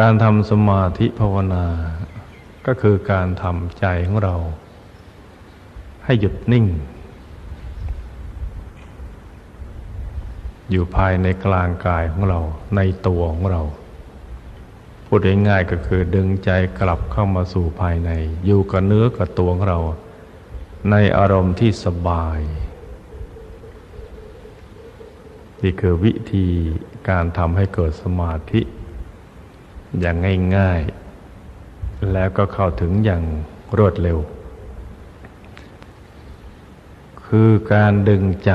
การทำสมาธิภาวนา ก็คือการทำใจของเรา ให้หยุดนิ่ง อยู่ภายในกลางกายของเราในตัวของเรา พูดง่ายๆก็คือดึงใจกลับเข้ามาสู่ภายใน อยู่กับเนื้อกับตัวของเรา ในอารมณ์ที่สบาย นี่คือวิธีการทำให้เกิดสมาธิ อย่างง่ายๆ แล้วก็เข้าถึงอย่างรวดเร็ว คือการดึงใจ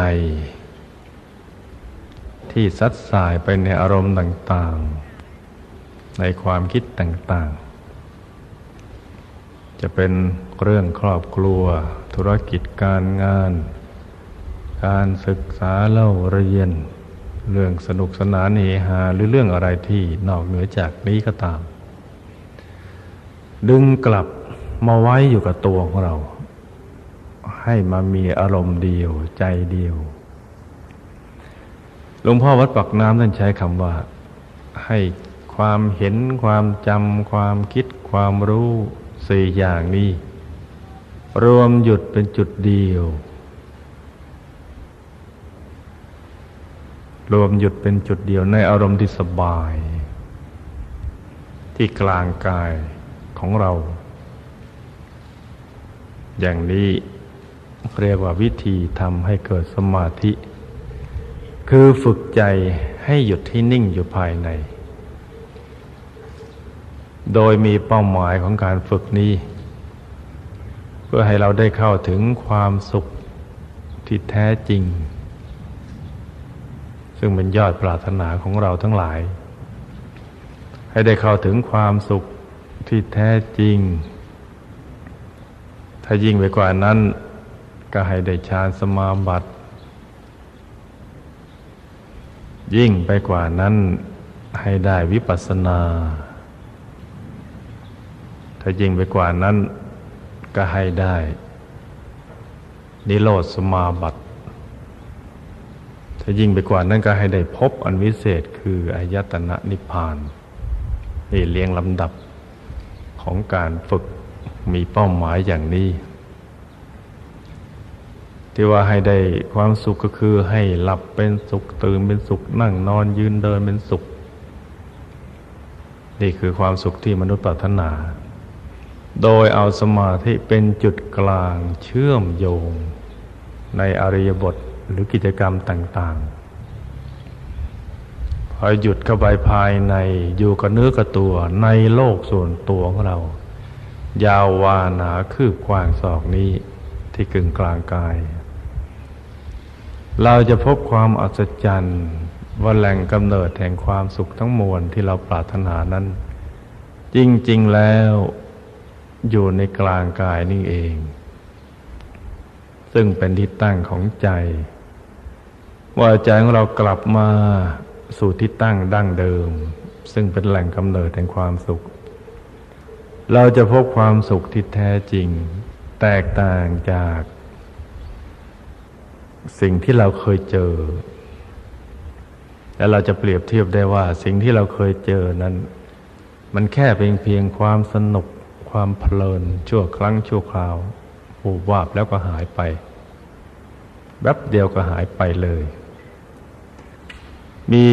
ที่ซัดสายไปในอารมณ์ต่างๆ ในความคิดต่างๆ จะเป็นเรื่องครอบครัว ธุรกิจการงาน การศึกษาเล่าเรียน เรื่องสนุกสนานเฮฮาหรือเรื่องอะไรที่นอกเหนือจากนี้ก็ตาม ดึงกลับมาไว้อยู่กับตัวของเรา ให้มามีอารมณ์เดียวใจเดียวหลวงพ่อวัดปักน้ำท่านใช้คำว่า ให้ความเห็นความจำความคิดความรู้สี่อย่างนี้ รวมหยุดเป็นจุดเดียว รวมหยุดเป็นจุดเดียวในอารมณ์ที่สบาย ที่กลางกายของเรา อย่างนี้เรียกว่าวิธีทำให้เกิดสมาธิ คือฝึกใจให้หยุดที่นิ่งอยู่ภายใน โดยมีเป้าหมายของการฝึกนี้ เพื่อให้เราได้เข้าถึงความสุขที่แท้จริง ซึ่งเป็นยอดปรารถนาของเราทั้งหลาย ให้ได้เข้าถึงความสุขที่แท้จริง ถ้ายิ่งไปกว่านั้น ก็ให้ได้ฌานสมาบัติ ยิ่งไปกว่านั้นให้ได้วิปัสสนา ถ้ายิ่งไปกว่านั้นก็ให้ได้ นิโรธสมาบัติ ถ้ายิ่งไปกว่านั้นก็ให้ได้พบอันวิเศษคืออายตนะนิพพานนี่เรียงลำดับของการฝึกมีเป้าหมายอย่างนี้ ที่ว่าให้ได้ความสุขก็คือให้หลับเป็นสุขตื่นเป็นสุขนั่งนอนยืนเดินเป็นสุข นี่คือความสุขที่มนุษย์ปรารถนา โดยเอาสมาธิเป็นจุดกลางเชื่อมโยงในอริยบท หรือกิจกรรมต่างๆ พอหยุดเข้าไปภายในอยู่กับเนื้อกับตัวในโลกส่วนตัวของเรา ยาววานาคืบกว้างศอกนี้ที่กึ่งกลางกาย เราจะพบความอัศจรรย์ว่าแหล่งกำเนิดแห่งความสุขทั้งมวลที่เราปรารถนานั้น จริง ๆ แล้วอยู่ในกลางกายนี่เอง ซึ่งเป็นที่ตั้งของใจ ว่าใจของเรากลับมาสู่ที่ตั้งดั้งเดิม ซึ่งเป็นแหล่งกำเนิดแห่งความสุข เราจะพบความสุขที่แท้จริง แตกต่างจาก สิ่งที่เราเคยเจอ และเราจะเปรียบเทียบได้ว่า สิ่งที่เราเคยเจอนั้น มันแค่เป็นเพียงความสนุกความเพลินชั่วครั้งชั่วคราวหูวาบแล้วก็หายไปแป๊บเดียวก็หายไปเลย มี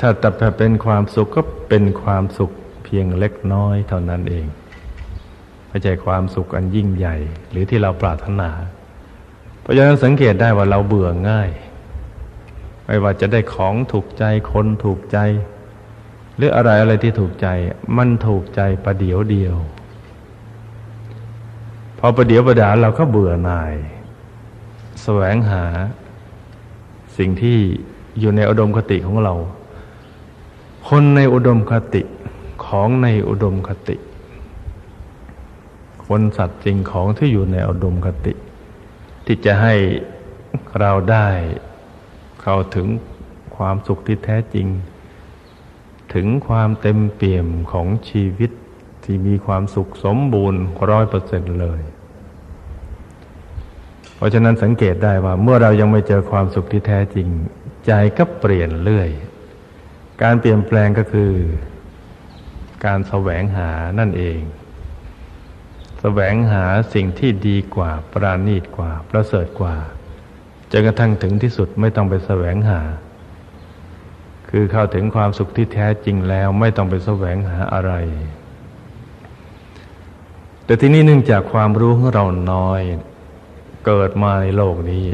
ถ้าแต่เป็นความสุขก็เป็นความสุขเพียงเล็กน้อยเท่านั้นเองไม่ใช่ความสุขอันยิ่งใหญ่ หรือที่เราปรารถนา เพราะฉะนั้นสังเกตได้ว่าเราเบื่อง่าย ไม่ว่าจะได้ของถูกใจคนถูกใจ หรืออะไรอะไรที่ถูกใจ มันถูกใจประเดี๋ยวเดียว พอประเดี๋ยวประดาเราก็เบื่อหน่าย แสวงหาสิ่งที่ อยู่ในอุดมคติของเรา คนในอุดมคติของในอุดมคติ คนสัตว์จริงของที่อยู่ในอุดมคติ ที่จะให้เราได้เข้าถึงความสุขที่แท้จริง ถึงความเต็มเปี่ยมของชีวิตที่มีความสุขสมบูรณ์ร้อยเปอร์เซ็นต์เลย เพราะฉะนั้นสังเกตได้ว่าเมื่อเรายังไม่เจอความสุขที่แท้จริง ใจก็เปลี่ยนเรื่อย การเปลี่ยนแปลงก็คือ การแสวงหานั่นเองแสวงหาสิ่งที่ดีกว่า ปราณีตกว่า ประเสริฐกว่าจนกระทั่งถึงที่สุดไม่ต้องไปแสวงหา คือเข้าถึงความสุขที่แท้จริงแล้วไม่ต้องไปแสวงหาอะไร แต่ที่นี่เนื่องจากความรู้ของเราน้อย เกิดมาในโลกนี้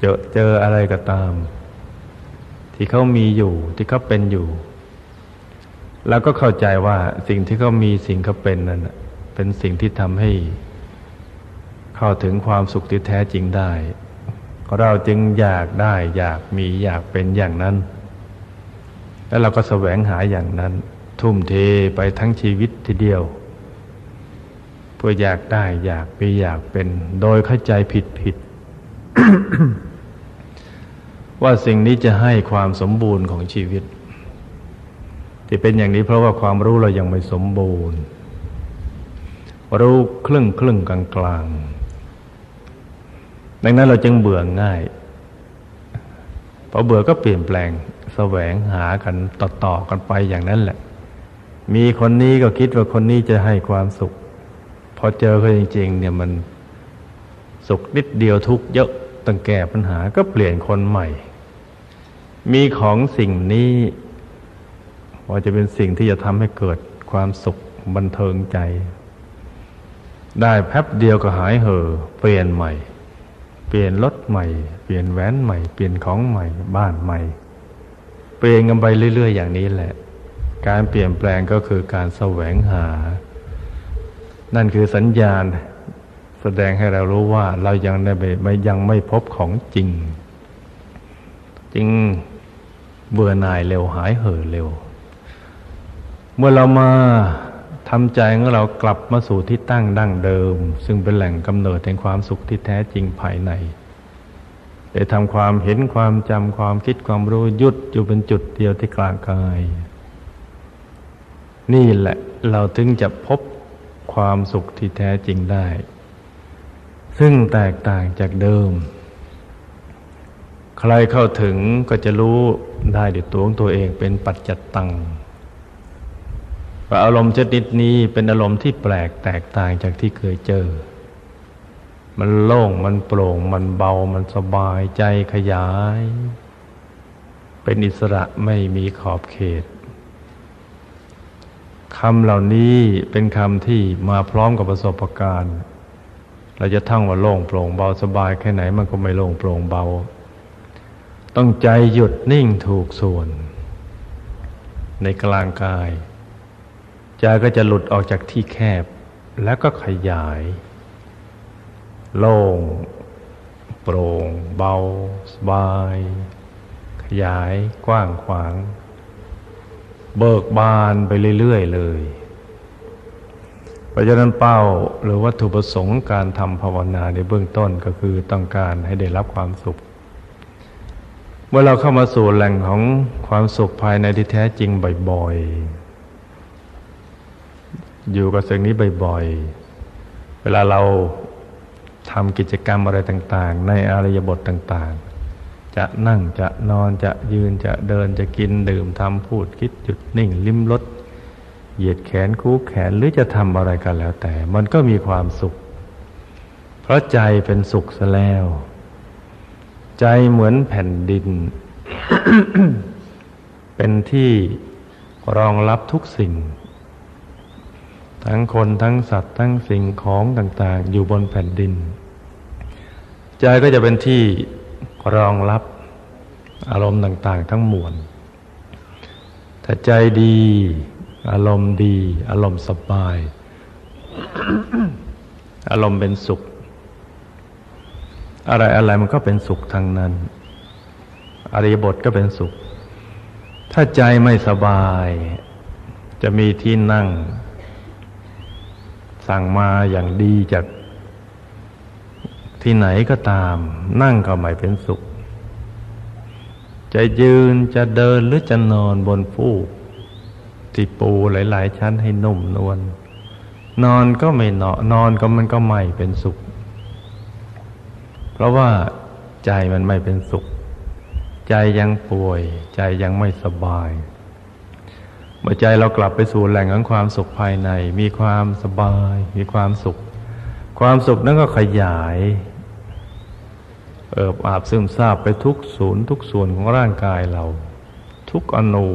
เจอเจออะไรก็ตาม ที่เขามีอยู่ที่เขาเป็นอยู่ แล้วก็เข้าใจว่าสิ่งที่เขามีสิ่งเขาเป็นนั้นเป็นสิ่งที่ทำให้ เข้าถึงความสุขที่แท้จริงได้ เราจึงอยากได้อยากมีอยากเป็นอย่างนั้น แล้วเราก็แสวงหาอย่างนั้น ทุ่มเทไปทั้งชีวิตทีเดียว เพื่ออยากได้อยากมีอยากเป็น โดยเข้าใจผิดผิด ว่าสิ่งนี้จะให้ความสมบูรณ์ของชีวิต ที่เป็นอย่างนี้เพราะว่าความรู้เรายังไม่สมบูรณ์ รู้ครึ่งครึ่งกลางกลางดังนั้นเราจึงเบื่อง่ายพอเบื่อก็เปลี่ยนแปลงแสวงหากันต่อๆกันไปอย่างนั้นแหละ มีคนนี้ก็คิดว่าคนนี้จะให้ความสุข พอเจอเขาจริง ๆ เนี่ยมันสุขนิดเดียวทุกข์เยอะตั้งแก้ปัญหาก็เปลี่ยนคนใหม่ มีของสิ่งนี้ว่าจะเป็นสิ่งที่จะทำให้เกิดความสุขบันเทิงใจ ได้แป๊บเดียวก็หายเห่อเปลี่ยนใหม่ เปลี่ยนรถใหม่ เปลี่ยนแหวนใหม่ เปลี่ยนของใหม่ บ้านใหม่ เปลี่ยนกันไปเรื่อย ๆ อย่างนี้แหละ การเปลี่ยนแปลงก็คือการแสวงหา นั่นคือสัญญาณแสดงให้เรารู้ว่าเรายังได้ไม่ยังไม่พบของจริงจึง เบื่อหน่ายเร็วหายเห่อเร็ว เมื่อเรามาทำใจของเรากลับมาสู่ที่ตั้งดั้งเดิม ซึ่งเป็นแหล่งกำเนิดแห่งความสุขที่แท้จริงภายในได้ทำความเห็นความจำความคิดความรู้ยุดอยู่เป็นจุดเดียวที่กลางกาย นี่แหละเราถึงจะพบความสุขที่แท้จริงได้ ซึ่งแตกต่างจากเดิม ใครเข้าถึงก็จะรู้ ได้ด้วยตัวของตัวเองเป็นปัจจัตตังว่าอารมณ์ชนิดนี้เป็นอารมณ์ที่แปลกแตกต่างจากที่เคยเจอ มันโล่งมันโปร่ง มันเบามันสบายใจขยาย เป็นอิสระไม่มีขอบเขตคำเหล่านี้เป็นคำที่มาพร้อมกับประสบการณ์ เราจะท่องว่าโล่งโปร่งเบาสบายแค่ไหนมันก็ไม่โล่งโปร่งเบา ต้องใจหยุดนิ่งถูกส่วน ในกลางกาย ใจก็จะหลุดออกจากที่แคบ แล้วก็ขยาย โล่ง โปร่ง เบา สบาย ขยายกว้างขวาง เบิกบานไปเรื่อย ๆ เลยเพราะฉะนั้นเป้าหรือวัตถุประสงค์การทำภาวนาในเบื้องต้นก็คือต้องการให้ได้รับความสุข มื่อเราเข้ามาสู่แหล่งของความสุขภายในที่แท้จริงบ่อยๆ อยู่กับสิ่งนี้บ่อยๆ เวลาเราทำกิจกรรมอะไรต่างๆ ในอารยบทต่างๆ จะนั่งจะนอนจะยืนจะเดินจะกินดื่มทำพูดคิดหยุดนิ่ง ลิ้มรสเหยียดแขนคู่แขนหรือจะทำอะไรกันแล้วแต่ มันก็มีความสุข เพราะใจเป็นสุขซะแล้ว ใจเหมือนแผ่นดิน เป็นที่รองรับทุกสิ่ง ทั้งคนทั้งสัตว์ทั้งสิ่งของต่าง ๆ อยู่บนแผ่นดิน ใจก็จะเป็นที่รองรับอารมณ์ต่าง ๆ ทั้งมวลถ้าใจดี อารมณ์ดี อารมณ์สบาย อารมณ์เป็นสุข อะไรอะไรมันก็เป็นสุขทางนั้น อริยบทก็เป็นสุข ถ้าใจไม่สบาย จะมีที่นั่ง สั่งมาอย่างดีจากที่ไหนก็ตาม นั่งก็ไม่เป็นสุข จะยืนจะเดินหรือจะนอนบนฟูกที่ปูหลาย ๆ ชั้นให้นุ่มนวลนอนก็ไม่เนาะนอนก็มันก็ไม่เป็นสุข เพราะว่าใจมันไม่เป็นสุข ใจยังป่วย ใจยังไม่สบาย เมื่อใจเรากลับไปสู่แหล่งของความสุขภายใน มีความสบาย มีความสุข ความสุขนั้นก็ขยายเอิบอาบซึมซาบไปทุกศูนย์ทุกส่วนของร่างกายเรา ทุกอนู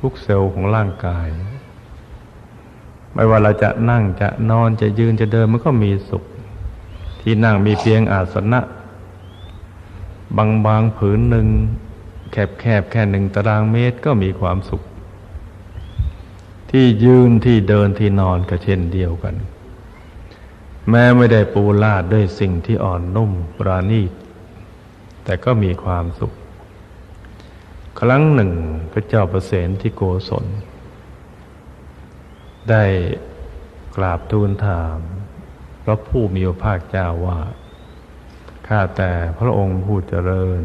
ทุกเซลล์ของร่างกาย ไม่ว่าเราจะนั่งจะนอนจะยืนจะเดินมันก็มีสุข ที่นั่งมีเพียงอาสนะ บางบางผืนหนึ่ง แคบแคบแค่หนึ่งตารางเมตรก็มีความสุข ที่ยืนที่เดินที่นอนก็เช่นเดียวกัน แม้ไม่ได้ปูลาดด้วยสิ่งที่อ่อนนุ่มปราณีต แต่ก็มีความสุข ครั้งหนึ่งพระเจ้าประเสนที่โกศลได้กราบทูลถาม ระผู้มีพระภาคเจ้าว่า ข้าแต่พระองค์ผู้เจริญ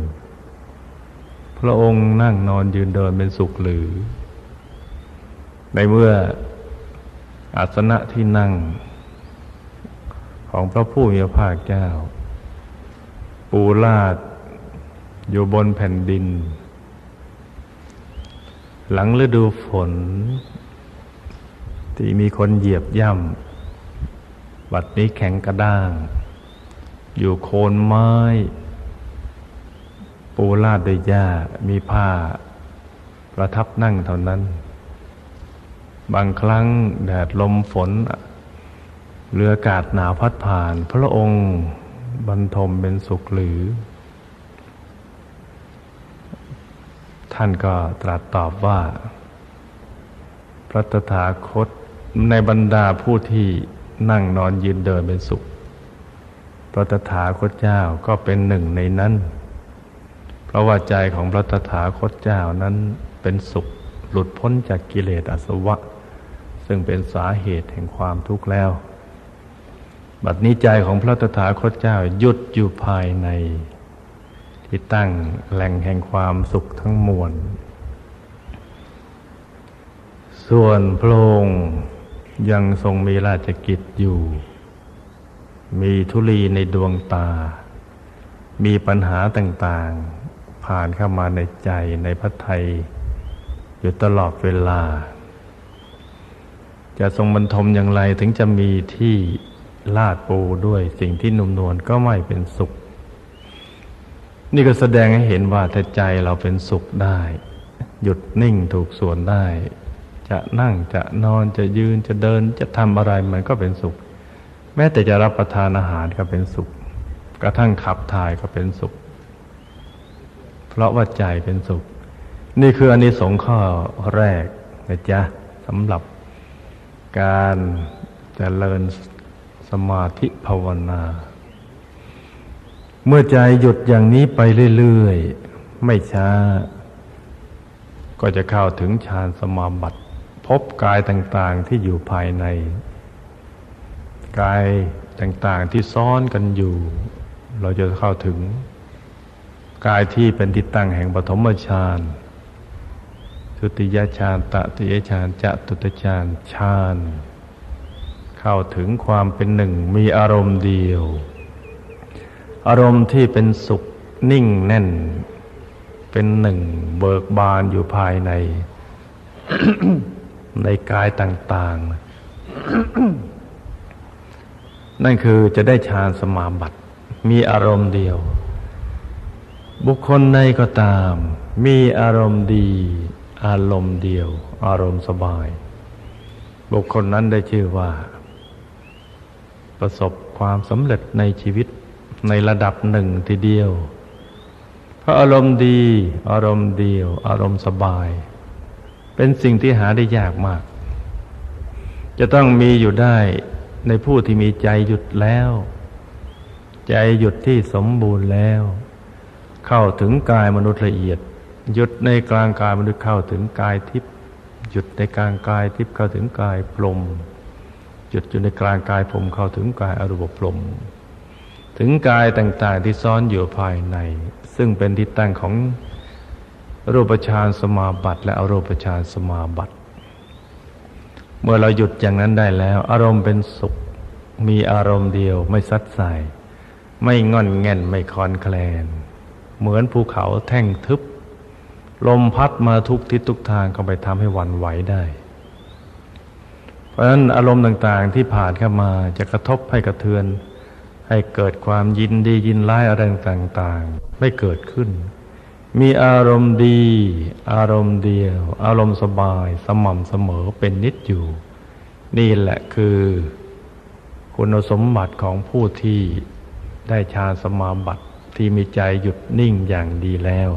พระองค์นั่งนอนยืนเดินเป็นสุขหรือ ในเมื่ออาสนะที่นั่ง ของพระผู้มีพระภาคเจ้า ปูลาดอยู่บนแผ่นดิน หลังฤดูฝน ที่มีคนเหยียบย่ำ บัดนี้แข็งกระด้าง อยู่โคนไม้ ปูลาดด้วยหญ้ามีผ้า ประทับนั่งเท่านั้น บางครั้งแดดลมฝน เรืออากาศหนาวพัดผ่าน พระองค์บรรทมเป็นสุขหรือ ท่านก็ตรัสตอบว่า พระตถาคตในบรรดาผู้ที่ นั่งนอนยืนเดินเป็นสุขพระตถาคตเจ้าก็เป็นหนึ่งในนั้น เพราะว่าใจของพระตถาคตเจ้านั้นเป็นสุขหลุดพ้นจากกิเลสอาสวะ ซึ่งเป็นสาเหตุแห่งความทุกข์แล้ว บัดนี้ใจของพระตถาคตเจ้าหยุดอยู่ภายใน ที่ตั้งแหล่งแห่งความสุขทั้งมวล ส่วนพระองค์ ยังทรงมีราชกิจอยู่ มีธุลีในดวงตา มีปัญหาต่างๆ ผ่านเข้ามาในใจในพระไทย อยู่ตลอดเวลา จะทรงบรรทมอย่างไรถึงจะมีที่ลาดปูด้วยสิ่งที่นุ่มนวลก็ไม่เป็นสุข นี่ก็แสดงให้เห็นว่าถ้าใจเราเป็นสุขได้ หยุดนิ่งถูกส่วนได้ จะนั่งจะนอนจะยืนจะเดินจะทำอะไรมันก็เป็นสุข แม้แต่จะรับประทานอาหารก็เป็นสุข กระทั่งขับถ่ายก็เป็นสุข เพราะว่าใจเป็นสุข นี่คืออันนี้สงส์ข้อแรกนะจ๊ะสำหรับการจเจริญสมาธิภาวนา เมื่อใจหยุดอย่างนี้ไปเรื่อย ๆ ไม่ช้า ก็จะเข้าถึงฌานสมาบัติ พบกายต่างๆที่อยู่ภายใน กายต่างๆที่ซ้อนกันอยู่ เราจะเข้าถึง กายที่เป็นที่ตั้งแห่งปฐมฌานทุติยฌานตติยฌานจะตุตฌานฌานเข้าถึงความเป็นหนึ่งมีอารมณ์เดียว อารมณ์ที่เป็นสุขนิ่งแน่น เป็นหนึ่งเบิกบานอยู่ภายใน ในกายต่างๆ นั่นคือจะได้ฌานสมาบัติ มีอารมณ์เดียว บุคคลใดก็ตาม มีอารมณ์ดี อารมณ์เดียว อารมณ์สบาย บุคคลนั้นได้ชื่อว่า ประสบความสำเร็จในชีวิตในระดับหนึ่งทีเดียว เพราะอารมณ์ดี อารมณ์เดียว อารมณ์สบาย เป็นสิ่งที่หาได้ยากมาก จะต้องมีอยู่ได้ในผู้ที่มีใจหยุดแล้ว ใจหยุดที่สมบูรณ์แล้ว เข้าถึงกายมนุษย์ละเอียด หยุดในกลางกายมนุษย์เข้าถึงกายทิพย์หยุดในกลางกายทิพย์เข้าถึงกายพรมหยุดอยู่ในกลางกายพรมเข้าถึงกายอรูปพรมถึงกายต่างๆที่ซ้อนอยู่ภายใน ซึ่งเป็นที่ตั้งของ รูปฌานสมาบัติ และอรูปฌานสมาบัติ เมื่อเราหยุดอย่างนั้นได้แล้ว อารมณ์เป็นสุข มีอารมณ์เดียวไม่ซัดใส่ไม่งอนแง่นไม่คลอนแคลน เหมือนภูเขาแท่งทึบ ลมพัดมาทุกทิศทุกทางก็ไปทำให้วันไหวได้ เพราะฉะนั้นอารมณ์ต่างๆที่ผ่านเข้ามาจะกระทบให้กระเทือน ให้เกิดความยินดียินร้ายอะไรต่างๆ ไม่เกิดขึ้น มีอารมณ์ดี อารมณ์เดียว อารมณ์สบาย สม่ำเสมอเป็นนิดอยู่ นี่แหละคือ คุณสมบัติของผู้ที่ได้ฌานสมาบัติที่มีใจหยุดนิ่งอย่างดีแล้ว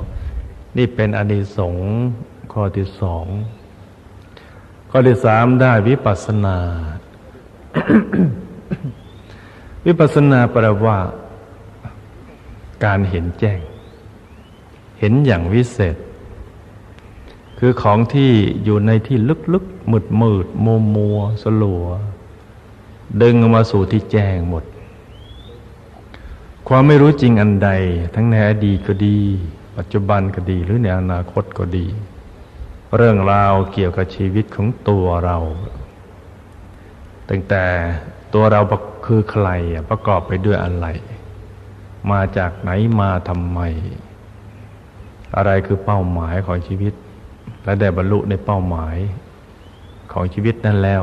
นี่เป็นอนิสงส์ข้อที่สองข้อที่สามได้วิปัสสนา วิปัสสนาแปลว่า การเห็นแจ้ง เห็นอย่างวิเศษ คือของที่อยู่ในที่ลึกๆมืดมืดมัวมัวสลัว ดึงออกมาสู่ที่แจ้งหมด ความไม่รู้จริงอันใด ทั้งในอดีตก็ดี ปัจจุบันก็ดีหรือในอนาคตก็ดี เรื่องราวเกี่ยวกับชีวิตของตัวเราตั้งแต่ตัวเราคือใครประกอบไปด้วยอะไร มาจากไหนมาทำไม อะไรคือเป้าหมายของชีวิต และได้บรรลุในเป้าหมายของชีวิตนั้นแล้ว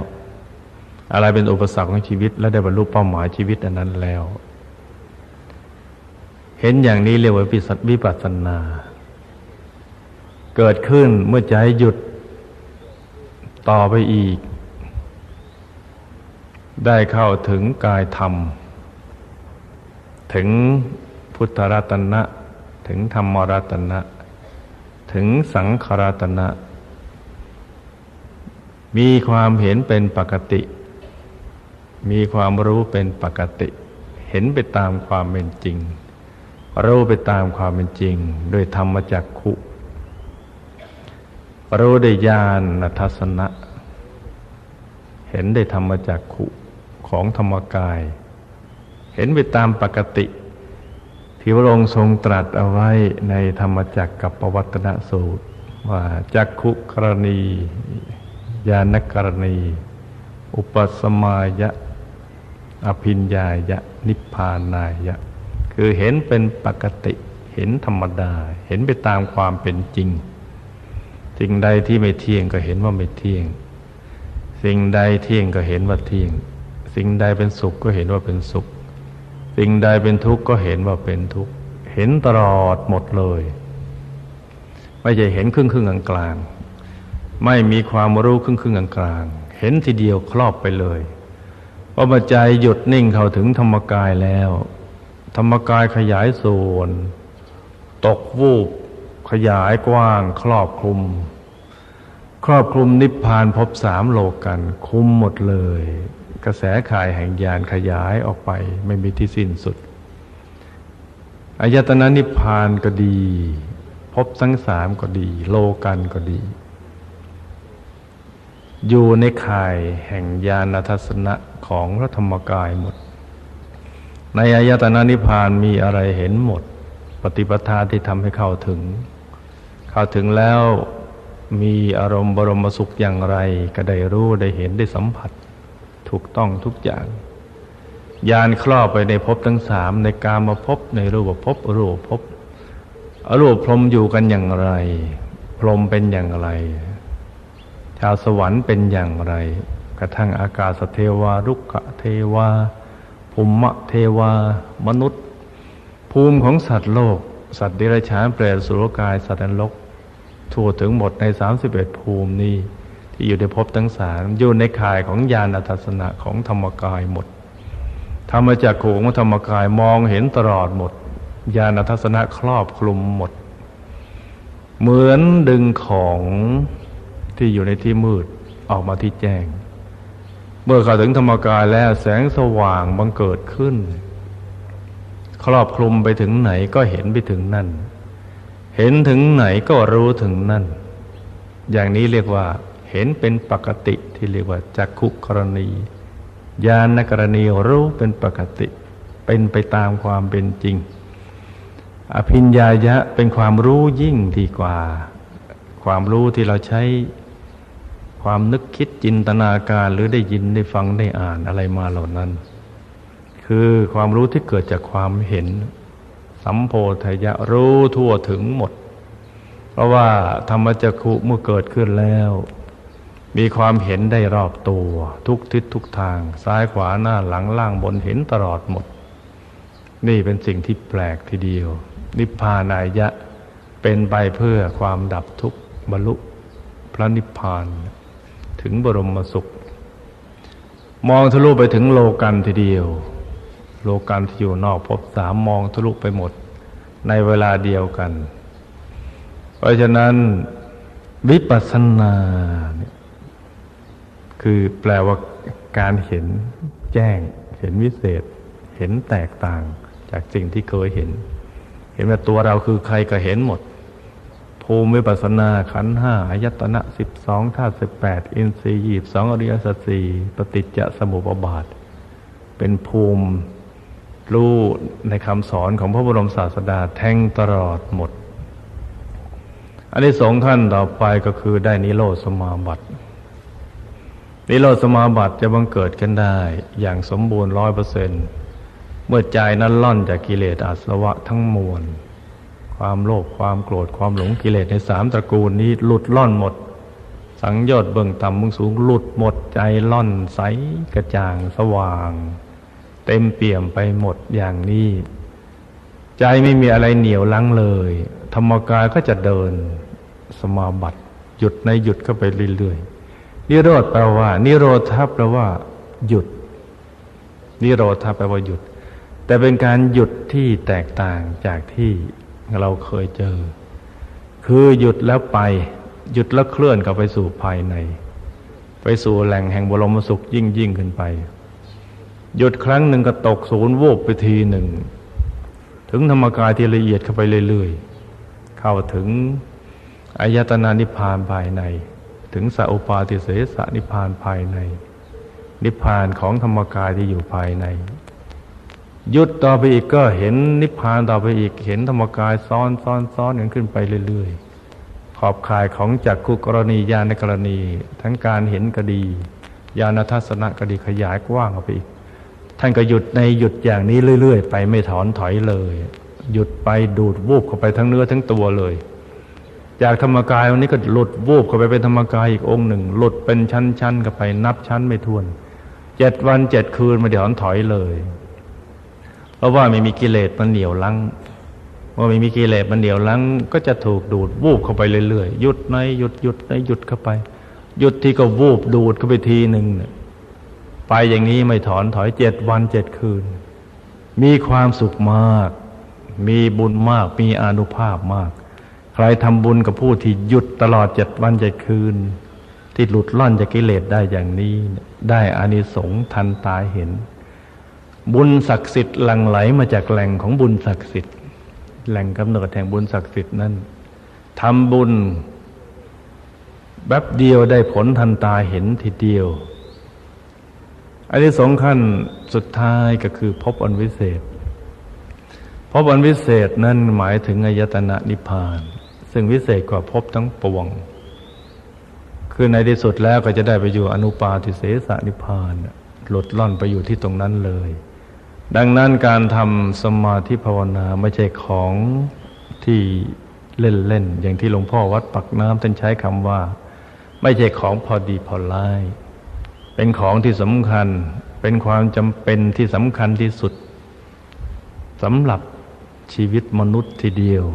อะไรเป็นอุปสรรคของชีวิต และได้บรรลุเป้าหมายชีวิตอันนั้นแล้ว เห็นอย่างนี้เรียกว่าวิปัสสนา เกิดขึ้นเมื่อใจหยุดต่อไปอีก ได้เข้าถึงกายธรรม ถึงพุทธรัตนะ ถึงธรรมรัตนะ ถึงสังขารตนะ มีความเห็นเป็นปกติ มีความรู้เป็นปกติ เห็นไปตามความเป็นจริง รู้ไปตามความเป็นจริง โดยธรรมจักขุรู้ได้ญาณทัศนะ เห็นได้ธรรมจักขุของธรรมกาย เห็นไปตามปกติ ที่พระองค์ทรงตรัสเอาไว้ในธรรมจักกับปวัตนสูตร ว่าจักขุกรณี ญาณกรณี อุปสมายะ อภิญญายะ นิพพานายะ คือเห็นเป็นปกติเห็นธรรมดา เห็นไปตามความเป็นจริง สิ่งใดที่ไม่เที่ยงก็เห็นว่าไม่เที่ยง สิ่งใดเที่ยงก็เห็นว่าเที่ยง สิ่งใดเป็นสุขก็เห็นว่าเป็นสุข สิ่งใดเป็นทุกข์ก็เห็นว่าเป็นทุกข์ เห็นตลอดหมดเลย ไม่ใช่เห็นครึ่งครึ่งกลางๆไม่มีความรู้ครึ่งครึ่งกลางๆเห็นทีเดียวครอบไปเลยพอมาใจหยุดนิ่งเข้าถึงธรรมกายแล้ว ธรรมกายขยายส่วน ตกวูบ ขยายกว้าง ครอบคลุม ครอบคลุมนิพพานพบสามโลกัน คุมหมดเลย กระแสข่ายแห่งญาณขยายออกไปไม่มีที่สิ้นสุดอายตนะนิพพานก็ดีพบทั้งสามก็ดี โลกันก็ดี อยู่ในข่ายแห่งญาณทัศนะของพระธรรมกายหมด ในอายตนะนิพพานมีอะไรเห็นหมด ปฏิปทาที่ทำให้เข้าถึง เข้าถึงแล้วมีอารมณ์บรมสุขอย่างไร ก็ได้รู้ได้เห็นได้สัมผัส ถูกต้องทุกอย่างยานครอบไปในภพทั้งสามในกามาภพในรูปภพรูปภพอรูปพรหมอยู่กันอย่างไร พรหมเป็นอย่างไร ชาวสวรรค์เป็นอย่างไร กระทั่งอากาศเทวารุกขเทวาภูมิเทวามนุษย์ ภูมิของสัตว์โลก สัตว์เดรัจฉานเปรตสุรกายสัตว์นรกทั่วถึงหมดในสามสิบเอ็ดภูมินี้ ที่อยู่ในภพทั้งสามอยู่ในข่ายของญาณทัศนะของธรรมกายหมด ธรรมจักรของธรรมกายมองเห็นตลอดหมด ญาณทัศนะครอบคลุมหมด เหมือนดึงของที่อยู่ในที่มืดออกมาที่แจ้ง เมื่อเข้าถึงธรรมกายแล้วแสงสว่างบังเกิดขึ้น ครอบคลุมไปถึงไหนก็เห็นไปถึงนั่น เห็นถึงไหนก็รู้ถึงนั่น อย่างนี้เรียกว่า เห็นเป็นปกติที่เรียกว่าจักขุกรณี ญาณกรณีรู้เป็นปกติ เป็นไปตามความเป็นจริง อภิญญายะเป็นความรู้ยิ่งดีกว่า ความรู้ที่เราใช้ความนึกคิดจินตนาการหรือได้ยินได้ฟังได้อ่านอะไรมาเหล่านั้น คือความรู้ที่เกิดจากความเห็น สัมโพธยะรู้ทั่วถึงหมด เพราะว่าธรรมจักขุเมื่อเกิดขึ้นแล้ว มีความเห็นได้รอบตัวทุกทิศทุกทาง ซ้ายขวาหน้าหลังล่างบนเห็นตลอดหมด นี่เป็นสิ่งที่แปลกทีเดียว นิพพานายะเป็นไปเพื่อความดับทุกข์บรรลุพระนิพพานถึงบรมสุข มองทะลุไปถึงโลกันทีเดียว โลกันที่อยู่นอกภพสามมองทะลุไปหมด ในเวลาเดียวกัน เพราะฉะนั้นวิปัสสนาเนี่ย คือแปลว่าการเห็นแจ้ง เห็นวิเศษ เห็นแตกต่างจากสิ่งที่เคยเห็น เห็นว่าตัวเราคือใครก็เห็นหมด ภูมิวิปัสนาขันห้าอายตนะสิบสองธาตุสิบแปดอินทรีย์ยีบสองอริยสัจสี่ปฏิจจสมุปบาท เป็นภูมิรู้ในคำสอนของพระบรมศาสดาแทงตลอดหมดอันนี้สองขั้นต่อไปก็คือได้นิโรธสมาบัติ นิโรธสมาบัติจะบังเกิดกันได้ อย่างสมบูรณ์ร้อยเปอร์เซนเมื่อใจนั้นล่อนจากกิเลสอาสวะทั้งมวล ความโลภความโกรธความหลงกิเลสในสามตระกูลนี้หลุดล่อนหมด สังโยชน์เบื้องต่ำเบื้องสูงหลุดหมดใจล่อนใสกระจ่างสว่าง เต็มเปี่ยมไปหมดอย่างนี้ ใจไม่มีอะไรเหนียวลังเลย ธรรมกายก็จะเดินสมาบัติ หยุดในหยุดเข้าไปเรื่อยๆ นิโรธแปลว่า นิโรธาแปลว่า หยุด นิโรธาแปลว่าหยุด แต่เป็นการหยุดที่แตกต่างจากที่เราเคยเจอ คือหยุดแล้วไป หยุดแล้วเคลื่อนกลับไปสู่ภายใน ไปสู่แหล่งแห่งบรมสุขยิ่งยิ่งขึ้นไป หยุดครั้งหนึ่งก็ตกศูนย์วูบไปทีหนึ่ง ถึงธรรมกายที่ละเอียดเข้าไปเรื่อยๆ เข้าถึงอายตนานิพพานภายใน ถึงสัพปาติเสสนิพานภายใน นิพพานของธรรมกายที่อยู่ภายใน ยุดต่อไปอีกก็เห็นนิพพานต่อไปอีกเห็นธรรมกายซ้อนซ้อนซ้อนกันขึ้นไปเรื่อยๆ ขอบข่ายของจักคุกรณีญาณกรณี ทั้งการเห็นก็ดีญาณทัศนะก็ดีขยายกว้างออกไปอีกท่านก็หยุดในหยุดอย่างนี้เรื่อย ๆ ไปไม่ถอนถอยเลย หยุดไปดูดวูบเข้าไปทั้งเนื้อทั้งตัวเลย จากธรรมกายวันนี้ก็หลุดวูบเข้าไปเป็นธรรมกายอีกองค์หนึ่ง หลุดเป็นชั้นๆกันไปนับชั้นไม่ถ้วนเจ็ดวันเจ็ดคืนไม่ถอนถอยเลย เพราะว่าไม่มีกิเลสมันเหนียวลังเมื่อไม่มีกิเลสมันเหนียวลังก็จะถูกดูดวูบเข้าไปเรื่อยๆหยุดในหยุดหยุดในหยุดเข้าไปหยุดที่ก็วูบดูดเข้าไปทีหนึ่งเนี่ยไปอย่างนี้ไม่ถอนถอยเจ็ดวันเจ็ดคืน มีความสุขมาก มีบุญมากมีอนุภาพมาก ใครทำบุญกับผู้ที่หยุดตลอดเจ็ดวันเจ็ดคืน ที่หลุดล่อนจากกิเลสได้อย่างนี้ ได้อานิสงส์ทันตาเห็น บุญศักดิ์สิทธิ์หลั่งไหลมาจากแหล่งของบุญศักดิ์สิทธิ์ แหล่งกำเนิดแห่งบุญศักดิ์สิทธิ์นั้นทำบุญแบบเดียวได้ผลทันตาเห็นทีเดียวอันที่สองขั้นสุดท้ายก็คือพบอันวิเศษพบอันวิเศษนั้นหมายถึงอายตนะนิพพาน ซึ่งวิเศษกว่าพบทั้งปวง คือในที่สุดแล้วก็จะได้ไปอยู่อนุปาทิเสสนิพพานหลุดล่อนไปอยู่ที่ตรงนั้นเลย ดังนั้นการทำสมาธิภาวนาไม่ใช่ของที่เล่นๆอย่างที่หลวงพ่อวัดปักน้ำท่านใช้คำว่า ไม่ใช่ของพอดีพอไล่เป็นของที่สำคัญเป็นความจำเป็นที่สำคัญที่สุดสำหรับชีวิตมนุษย์ทีเดียว